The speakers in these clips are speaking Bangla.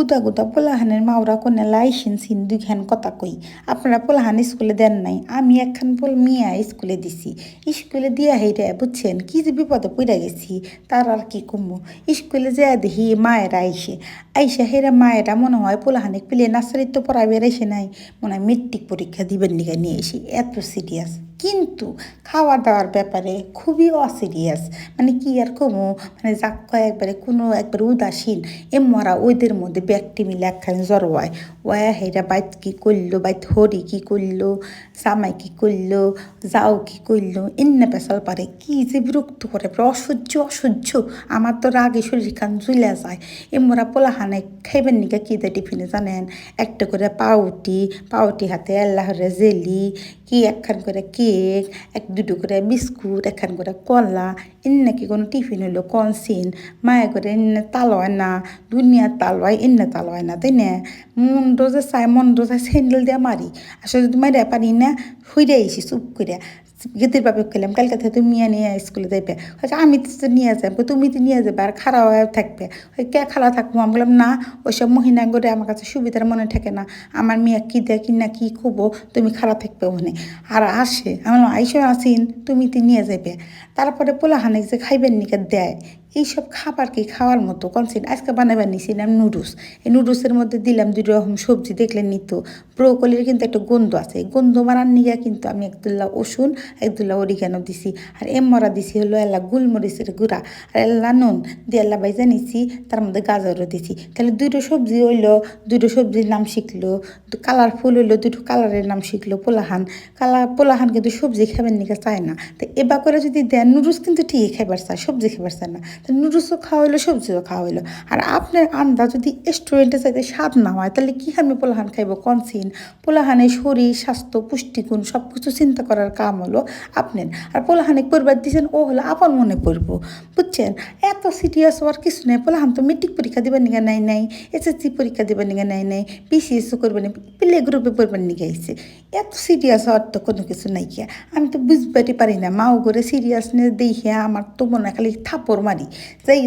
গুদা গুদা পোলাহানের মাওরা কোনে লাইসেন সিন দুইখান কথা কই। আপনারা পোলাহান স্কুলে দেন নাই, আমি একখান পোল মিয়া স্কুলে দিছি। স্কুলে দিয়া হেইরে, বুঝছেন? কি যে বিপদে পড়ে গেছি, তার আর কি কমু? স্কুলে যে দেখি মায়েরা আইসে। আইসা হেরা মায়েরা মনে হয় পোলাহানিক পিলে নার্সারির তো পড়াবে আইসে নাই। মনে হয় মেট্রিক পরীক্ষা দিবেন নিয়ে এসে। এত সিরিয়াস। কিন্তু খাওয়া দাওয়ার ব্যাপারে খুবই অসিরিয়াস। মানে কি আর কমু? মানে যাক কয় একবারে কোনো একবারে উদাসীন। এ মরা ওইদের মধ্যে ব্যক্তি মিলে একখানে হয় ওয়া হেরা বাইত কী করল? বাইত হরি কি করল? জামাই কি করল? যাও কি করল? এন্না পেশাল পারে। কি যে বিরক্ত করে। অসহ্য অসহ্য। আমার তো রাগে শরীর খান জুলে যায়। এ মরা পোলাহানে খাইবেন নিকা কী দেয় টিফিনে জানেন? একটা করে পাউটি পাউটি হাতে আল্লাহরে জেলি। কি একখান করে কেক এক দুটো করে বিস্কুট, একখান করে কলা এনে নাকি কোনো টিফিন হইল? কনসিন মায়া করে এনে তালয় না, দুনিয়ার তালয় এনে তালয় না, তাই না? মন রোজা চাই মন রোজা স্যান্ডেল দিয়ে মারি। আসলে যদি মারি পারি না, হইরে আইসি চুপ করে গেদের বাপে খেলাম কালকে তুমি মিয়া নিয়ে স্কুলে যাইবে। হয়তো আমি তো নিয়ে যাব তুমি তো নিয়ে যাবে আর খারাপ থাকবে। ওই কে খালা থাকব? আমি বললাম, না, ওইসব মহিনা করে আমার কাছে সুবিধার মনে থাকে না। আমার মেয়ে কী দেয়, কি না কী খুবো তুমি খারাপ থাকবে ওখানে। আর আসে, আমি বললাম, আইসো আসিন, তুমি তো নিয়ে যাবে তারপরে পোলাহানে যে খাইবেন নিকে দেয় এইসব খাবার কি খাওয়ার মতো? কনসেন্ট আজকে বানাবার নিছিলাম নুডলস। এই নুডলসের মধ্যে দিলাম দুই রকম সবজি, দেখলেন নিত ব্রোকলির কিন্তু একটা গন্ধ আছে। গন্ধ মারার নিয়ে কিন্তু আমি একদুল্লা ওষুন একদুল্লা অরিগানো দিছি। আর এম মরা দিছি হলো এল্লা গুলমরিচের গুঁড়া। আর এল্লা নুন দিয়ে এল্লা বাইজা নিছি, তার মধ্যে গাজরও দিছি। তাহলে দুটো সবজি হইল দুটো সবজির নাম শিখলো কালারফুল হইল, দুটো কালারের নাম শিখলো পোলাহান। কালার, পোলাহান কিন্তু সবজি খাবেন নিকে চায় না। তো এবার করে যদি দেন, নুডলস কিন্তু ঠিকই খাবার চায়, সবজি খাবার চায় না। তো নুডলসও খাওয়া হইল, সবজিও খাওয়া হইল। আর আপনার আন্দা যদি রেস্টুরেন্টে চাইতে স্বাদ না হয়, তাহলে কী আমি পোলাহান খাইব? কনসিন পোলাহানে শরীর, স্বাস্থ্য, পুষ্টিগুণ সব কিছু চিন্তা করার কাম হলো আপনার। আর পোলাহানে পরিবার দিয়েছেন ও হলো আপন মনে পড়ব বুঝছেন? এত সিরিয়াস হওয়ার কিছু নেই। পোলাহান তো মেট্রিক পরীক্ষা দেবেন নিগা নাই নাই। এসএসসি পরীক্ষা দেবেন নিগা নাই নাই। বিসিএসও করবেন প্লে গ্রুপে পড়বেন নিগা আইসে এত সিরিয়াস হওয়ার তো কোনো কিছু নাই কি আমি তো বুঝবারই পারি না, মাও করে সিরিয়াসনেস দেখে আমার তো মনে খালি থাপড় মারি। যাই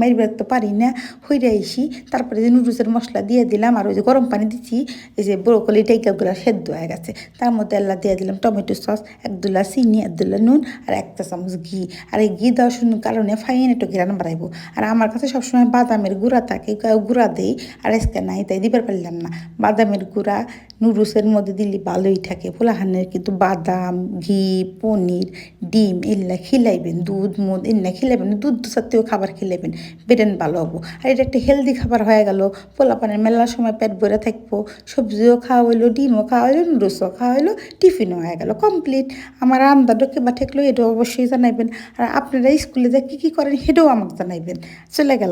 মারিবার তো পারি না, হইরে আইসি। তারপরে যে নুডলসের মশলা দিয়ে দিলাম আর ওই যে গরম পানি দিচ্ছি এই যে ব্রোকলি টাইকাগুলো সেদ্ধ হয়ে গেছে। তার মধ্যে আল্লাহ দিয়ে দিলাম টমেটো সস এক দুলা চিনি, এক দুলা নুন আর একটা চামচ ঘি। আর এই ঘি দেওয়ার শুনুন কারণে ফাইন একটু ঘিরান বাড়াইবো আর আমার কাছে সবসময় বাদামের গুঁড়া থাকে, গুঁড়া দেই, আর আজকে নাই তাই দিবার পারলাম না। বাদামের গুঁড়া, নুডলসের মধ্যে দিলে ভালোই থাকে। পোলাহানের কিন্তু বাদাম, ঘি, পনির, ডিম এল্লা খিলাইবেন, দুধ, মুদ এল্লা খিলাইবেন, দুধ জাতীয় খাবার খিলাইবেন, বেরেন ভালো হব। আর এটা একটা হেলদি খাবার হয়ে গেল। পোলাপানের মেলার সময় পেট ভরে থাকব, সবজিও খাওয়া হইল, ডিমও খাওয়া হইল, নুডলসও খাওয়া হইল, টিফিনও হয়ে গেল কমপ্লিট আমার রান্না ঢোকে বা ঠেকলো, এটাও অবশ্যই জানাইবেন। আর আপনারা স্কুলে যে কী কী করেন, সেটাও আমাকে জানাইবেন। চলে গেলাম।